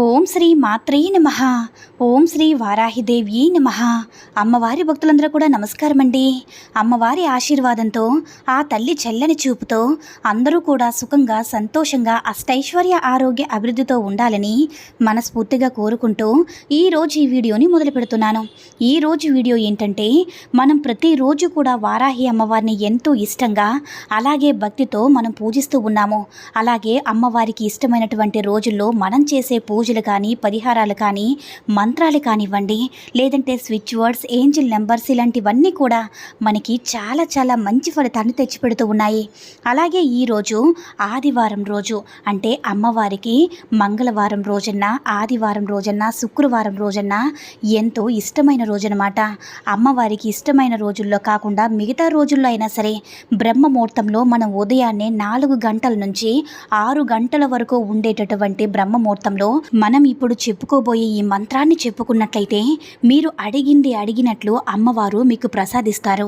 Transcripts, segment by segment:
ఓం శ్రీ మాత్రే నమ. ఓం శ్రీ వారాహిదేవి నమ. అమ్మవారి భక్తులందరూ కూడా నమస్కారం అండి అమ్మవారి ఆశీర్వాదంతో ఆ తల్లి చెల్లని చూపుతో అందరూ కూడా సుఖంగా సంతోషంగా అష్టైశ్వర్య ఆరోగ్య అభివృద్ధితో ఉండాలని మనస్ఫూర్తిగా కోరుకుంటూ ఈరోజు ఈ వీడియోని మొదలు పెడుతున్నాను. ఈరోజు వీడియో ఏంటంటే మనం ప్రతిరోజు కూడా వారాహి అమ్మవారిని ఎంతో ఇష్టంగా అలాగే భక్తితో మనం పూజిస్తూ ఉన్నాము. అలాగే అమ్మవారికి ఇష్టమైనటువంటి రోజుల్లో మనం చేసే పూజ పూజలు కానీ పరిహారాలు కానీ మంత్రాలు కానివ్వండి లేదంటే స్విచ్ వర్డ్స్ ఏంజిల్ నెంబర్స్ ఇలాంటివన్నీ కూడా మనకి చాలా చాలా మంచి ఫలితాన్ని తెచ్చిపెడుతూ ఉన్నాయి. అలాగే ఈరోజు ఆదివారం రోజు అంటే అమ్మవారికి మంగళవారం రోజన్న ఆదివారం రోజన్న శుక్రవారం రోజన్న ఎంతో ఇష్టమైన రోజనమాట. అమ్మవారికి ఇష్టమైన రోజుల్లో కాకుండా మిగతా రోజుల్లో అయినా సరే బ్రహ్మముహూర్తంలో మనం ఉదయాన్నే నాలుగు గంటల నుంచి ఆరు గంటల వరకు ఉండేటటువంటి బ్రహ్మముహూర్తంలో మనం ఇప్పుడు చెప్పుకోబోయే ఈ మంత్రాన్ని చెప్పుకున్నట్లయితే మీరు అడిగింది అడిగినట్లు అమ్మవారు మీకు ప్రసాదిస్తారు.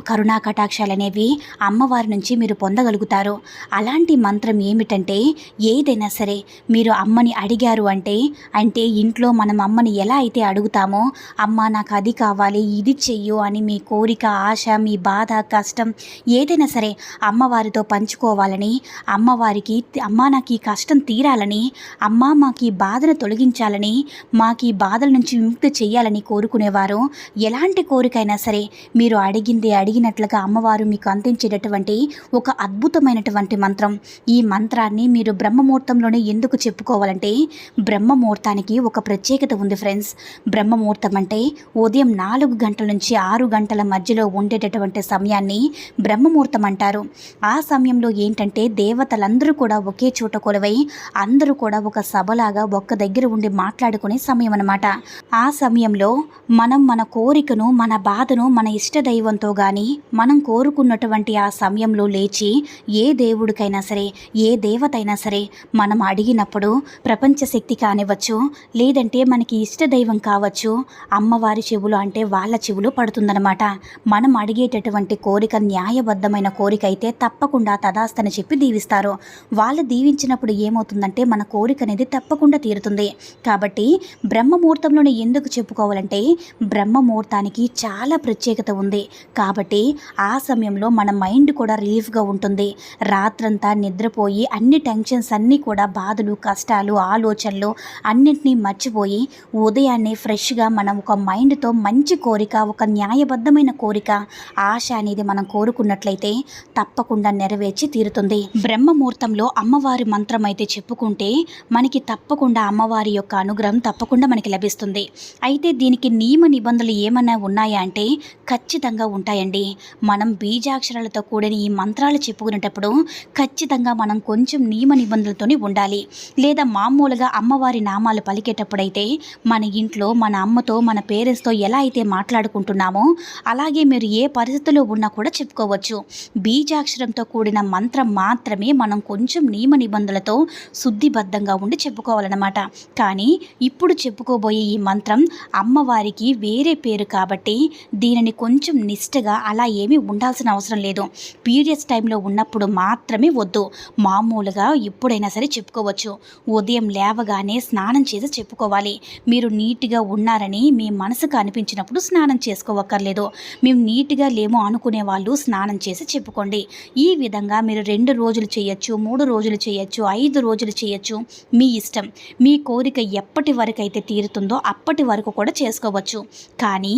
కరుణా కటాక్షాలు అనేవి అమ్మవారి నుంచి మీరు పొందగలుగుతారు. అలాంటి మంత్రం ఏమిటంటే ఏదైనా సరే మీరు అమ్మని అడిగారు అంటే అంటే ఇంట్లో మనం అమ్మని ఎలా అయితే అడుగుతామో అమ్మ నాకు అది కావాలి ఇది చెయ్యు అని మీ కోరిక ఆశ మీ బాధ కష్టం ఏదైనా సరే అమ్మవారితో పంచుకోవాలని అమ్మవారికి అమ్మ నాకు ఈ కష్టం తీరాలని అమ్మ మాకు ఈ బాధను తొలగించాలని మాకు ఈ బాధల నుంచి విముక్తి చేయాలని కోరుకునేవారు. ఎలాంటి కోరికైనా సరే మీరు అడిగింది అడిగినట్లుగా అమ్మవారు మీకు అందించేటటువంటి ఒక అద్భుతమైనటువంటి మంత్రం. ఈ మంత్రాన్ని మీరు బ్రహ్మముహూర్తంలోనే ఎందుకు చెప్పుకోవాలంటే బ్రహ్మముహూర్తానికి ఒక ప్రత్యేకత ఉంది ఫ్రెండ్స్. బ్రహ్మముహూర్తం అంటే ఉదయం నాలుగు గంటల నుంచి ఆరు గంటల మధ్యలో ఉండేటటువంటి సమయాన్ని బ్రహ్మముహూర్తం అంటారు. ఆ సమయంలో ఏంటంటే దేవతలందరూ కూడా ఒకే చోట కొలవై అందరూ కూడా ఒక సభలాగా ఒక్క దగ్గర ఉండి మాట్లాడుకునే సమయం అనమాట ఆ సమయంలో మనం మన కోరికను మన బాధను మన ఇష్ట దైవంతో కానీ మనం కోరుకున్నటువంటి ఆ సమయంలో లేచి ఏ దేవుడికైనా సరే ఏ దేవత అయినా సరే మనం అడిగినప్పుడు ప్రపంచ శక్తి కానివ్వచ్చు లేదంటే మనకి ఇష్ట దైవం కావచ్చు అమ్మవారి చెవులు అంటే వాళ్ళ చెవులు పడుతుందనమాట మనం అడిగేటటువంటి కోరిక న్యాయబద్ధమైన కోరిక అయితే తప్పకుండా తదాస్తని చెప్పి దీవిస్తారు. వాళ్ళు దీవించినప్పుడు ఏమవుతుందంటే మన కోరిక అనేది తప్పకుండా తీరుతుంది. కాబట్టి బ్రహ్మముహూర్తంలోనే ఎందుకు చెప్పుకోవాలంటే బ్రహ్మముహూర్తానికి చాలా ప్రత్యేకత ఉంది. కాబట్టి ఆ సమయంలో మన మైండ్ కూడా రిలీఫ్గా ఉంటుంది. రాత్రంతా నిద్రపోయి అన్ని టెన్షన్స్ అన్నీ కూడా బాధలు కష్టాలు ఆలోచనలు అన్నింటినీ మర్చిపోయి ఉదయాన్నే ఫ్రెష్గా మనం ఒక మైండ్తో మంచి కోరిక ఒక న్యాయబద్ధమైన కోరిక ఆశ అనేది మనం కోరుకున్నట్లయితే తప్పకుండా నెరవేర్చి తీరుతుంది. బ్రహ్మముహూర్తంలో అమ్మవారి మంత్రం అయితే చెప్పుకుంటే మనకి తప్పకుండా అమ్మవారి యొక్క అనుగ్రహం తప్పకుండా మనకి లభిస్తుంది. అయితే దీనికి నియమ నిబంధనలు ఏమైనా ఉన్నాయా అంటే ఖచ్చితంగా ఉంటాయండి. మనం బీజాక్షరాలతో కూడిన ఈ మంత్రాలు చెప్పుకునేటప్పుడు ఖచ్చితంగా మనం కొంచెం నియమ నిబంధనలతోనే ఉండాలి. లేదా మామూలుగా అమ్మవారి నామాలు పలికేటప్పుడైతే మన ఇంట్లో మన అమ్మతో మన పేరెంట్స్తో ఎలా అయితే మాట్లాడుకుంటున్నామో అలాగే మీరు ఏ పరిస్థితిలో ఉన్నా కూడా చెప్పుకోవచ్చు. బీజాక్షరంతో కూడిన మంత్రం మాత్రమే మనం కొంచెం నియమ నిబంధనలతో శుద్ధిబద్ధంగా ఉండి అన్నమాట కానీ ఇప్పుడు చెప్పుకోబోయే ఈ మంత్రం అమ్మవారికి వేరే పేరు కాబట్టి దీనిని కొంచెం నిష్టగా అలా ఏమీ ఉండాల్సిన అవసరం లేదు. పీరియడ్స్ టైంలో ఉన్నప్పుడు మాత్రమే వద్దు. మామూలుగా ఎప్పుడైనా సరే చెప్పుకోవచ్చు. ఉదయం లేవగానే స్నానం చేసి చెప్పుకోవాలి. మీరు నీట్గా ఉన్నారని మీ మనసుకు అనిపించినప్పుడు స్నానం చేసుకోవక్కర్లేదు. మేము నీట్గా లేమో అనుకునే వాళ్ళు స్నానం చేసి చెప్పుకోండి. ఈ విధంగా మీరు రెండు రోజులు చేయొచ్చు మూడు రోజులు చేయొచ్చు ఐదు రోజులు చేయొచ్చు మీ ఇష్టం. మీ కోరిక ఎప్పటి వరకు అయితే తీరుతుందో అప్పటి వరకు కూడా చేసుకోవచ్చు. కానీ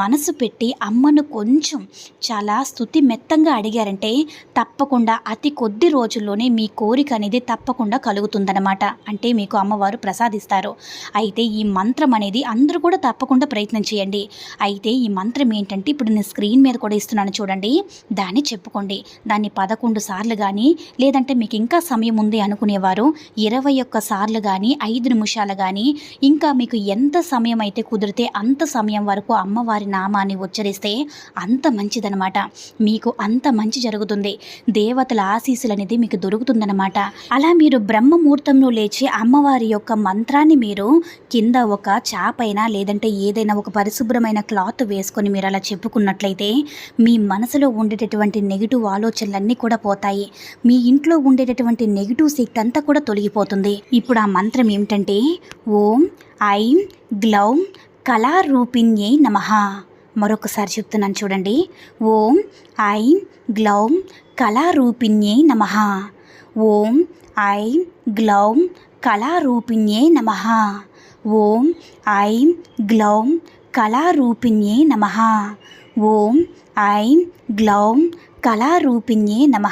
మనసు పెట్టి అమ్మను కొంచెం చాలా స్థుతి మెత్తంగా అడిగారంటే తప్పకుండా అతి కొద్ది రోజుల్లోనే మీ కోరిక అనేది తప్పకుండా కలుగుతుందన్నమాట. అంటే మీకు అమ్మవారు ప్రసాదిస్తారు. అయితే ఈ మంత్రం అనేది అందరూ కూడా తప్పకుండా ప్రయత్నం చేయండి. అయితే ఈ మంత్రం ఏంటంటే ఇప్పుడు నేను స్క్రీన్ మీద కూడా ఇస్తున్నాను చూడండి. దాన్ని చెప్పుకోండి. దాన్ని పదకొండు సార్లు కానీ లేదంటే మీకు ఇంకా సమయం ఉంది అనుకునేవారు ఇరవై ఒక్క సార్లు కానీ కానీ ఐదు నిమిషాలు కానీ ఇంకా మీకు ఎంత సమయం అయితే కుదిరితే అంత సమయం వరకు అమ్మవారి నామాన్ని ఉచ్చరిస్తే అంత మంచిదనమాట. మీకు అంత మంచి జరుగుతుంది. దేవతల ఆశీస్సులు అనేది మీకు దొరుకుతుందనమాట. అలా మీరు బ్రహ్మముహూర్తంలో లేచి అమ్మవారి యొక్క మంత్రాన్ని మీరు కింద ఒక చాపైనా లేదంటే ఏదైనా ఒక పరిశుభ్రమైన క్లాత్ వేసుకొని మీరు అలా చెప్పుకున్నట్లయితే మీ మనసులో ఉండేటటువంటి నెగిటివ్ ఆలోచనలన్నీ కూడా పోతాయి. మీ ఇంట్లో ఉండేటటువంటి నెగిటివ్ శక్తి అంతా కూడా తొలగిపోతుంది. ఇప్పుడు ఆ మంత్రం ఏమిటంటే ఓం ఐం గ్లౌం కళారూపిణ్యై నమః. మరొకసారి చెప్తున్నాను చూడండి. ఓం ఐం గ్లౌం కళారూపిణ్యై నమః. ఓం ఐం గ్లౌం కళారూపిణ్యై నమః. ఓం ఐం గ్లౌం కళారూపిణ్యై నమః. ఓం ఐం గ్లౌం కళారూపిణ్యే నమ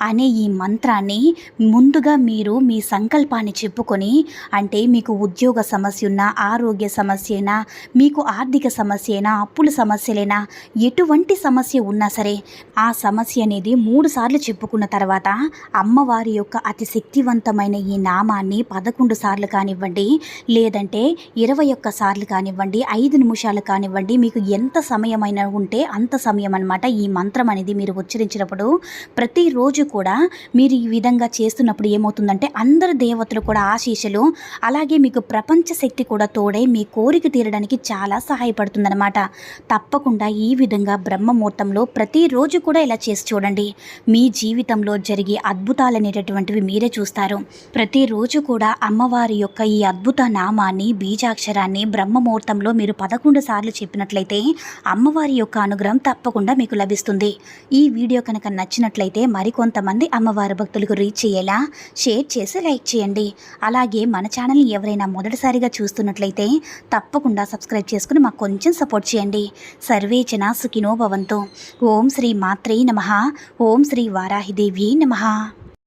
అనే ఈ మంత్రాన్ని ముందుగా మీరు మీ సంకల్పాన్ని చెప్పుకొని అంటే మీకు ఉద్యోగ సమస్య ఉన్నా ఆరోగ్య సమస్య అయినా మీకు ఆర్థిక సమస్య అయినా అప్పుల సమస్యలైనా ఎటువంటి సమస్య ఉన్నా సరే ఆ సమస్య అనేది మూడు సార్లు చెప్పుకున్న తర్వాత అమ్మవారి యొక్క అతి శక్తివంతమైన ఈ నామాన్ని పదకొండు సార్లు కానివ్వండి లేదంటే ఇరవై ఒక్క సార్లు కానివ్వండి ఐదు నిమిషాలు కానివ్వండి మీకు ఎంత సమయమైనా ఉంటే అంత సమయం అనమాట ఈ మంత్రం అనేది మీరు ఉచ్చరించినప్పుడు ప్రతిరోజు కూడా మీరు ఈ విధంగా చేస్తున్నప్పుడు ఏమవుతుందంటే అందరు దేవతలు కూడా ఆశీషలు అలాగే మీకు ప్రపంచ శక్తి కూడా తోడై మీ కోరిక తీరడానికి చాలా సహాయపడుతుందన్నమాట. తప్పకుండా ఈ విధంగా బ్రహ్మముహూర్తంలో ప్రతిరోజు కూడా ఇలా చేసి చూడండి. మీ జీవితంలో జరిగే అద్భుతాలు అనేటటువంటివి మీరే చూస్తారు. ప్రతిరోజు కూడా అమ్మవారి యొక్క ఈ అద్భుత నామాన్ని బీజాక్షరాన్ని బ్రహ్మముహూర్తంలో మీరు పదకొండు సార్లు చెప్పినట్లయితే అమ్మవారి యొక్క అనుగ్రహం తప్పకుండా మీకు లభిస్తుంది. ఈ వీడియో కనుక నచ్చినట్లయితే మరికొంతమంది అమ్మవారి భక్తులకు రీచ్ అయ్యేలా షేర్ చేసి లైక్ చేయండి. అలాగే మన ఛానల్ని ఎవరైనా మొదటిసారిగా చూస్తున్నట్లయితే తప్పకుండా సబ్స్క్రైబ్ చేసుకుని మాకు కొంచెం సపోర్ట్ చేయండి. సర్వే జన సుఖినో భవంతు. ఓం శ్రీ మాత్రే నమ. ఓం శ్రీ వారాహిదేవి నమ.